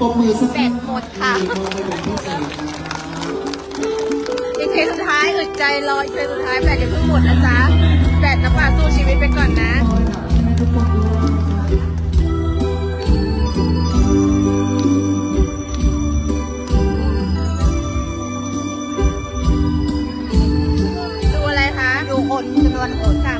ปมมือสักแบตหมดค่ะมีมองไปเป็นพิเศษนะครับอีกเพลงสุดท้ายอึดใจรออีกเพลงสุดท้ายแบตอย่าเพิ่งหมดนะจ๊ะแบตน้ำปลาสู้ชีวิตไปก่อนนะดูอะไรคะ ดูคนจำนวนคนสาม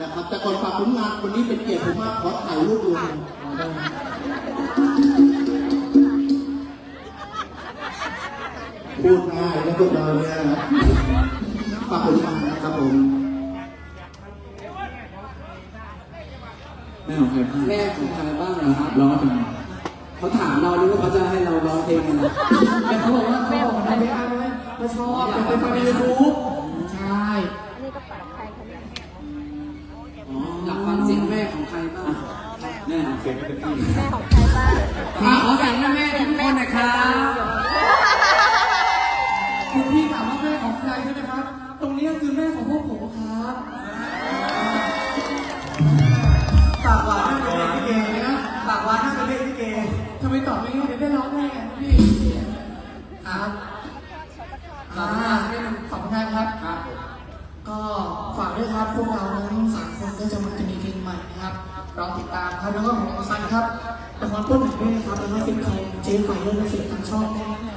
นะคะนะครับ แต่ก่อนฝากผลงานวันนี้เป็นเกียรติผมมากขอถ่ายรูปรวมพูดง่ายแล้วพวกเราเนี่ยฝากผลงานนะครับผมแม่ของใครบ้างแม่ของใครบ้างนะครับร้องเพลงเขาถามเราด้วยว่าเขาจะให้เราร้องเพลงอะไรแต่เขาบอกว่าเขาบอกว่าไม่เอาไม่ไม่ชอบอยากไปฟังในยูทูบใช่อันนี้ก็ปลอดภัยค่ะเนี่ย อ๋ออยากฟังเสียงแม่ของใครบ้าง ของเสียงเป็นที่แม่ของใครบ้างขอเสียงแม่แม่ทุกคนนะครับคุณพี่ถามว่าแม่ของใครใช่ไหมครับ ตรงนี้คือแม่ของพวกผมครับปากหวานน่าจะเล่นลิเกนะปากหวานน่าจะเล่นลิเกทำไมตอบไม่ง่ายเดี๋ยวได้ร้องแน่พี่ครับอ่านี่มันขอบคุณครับครับ ก็ฝากด้วยครับพวกเราทั้งสาม ก็จะมาจะมีเพลงใหม่นะครับรองติดตามครับแล้วก็ของซันครับละครต้นหนึ่งด้วยนะครับแล้วก็ฟิล์มเพลงเจ๊ไฟเรื่อกเสียงทางช่องด้วยน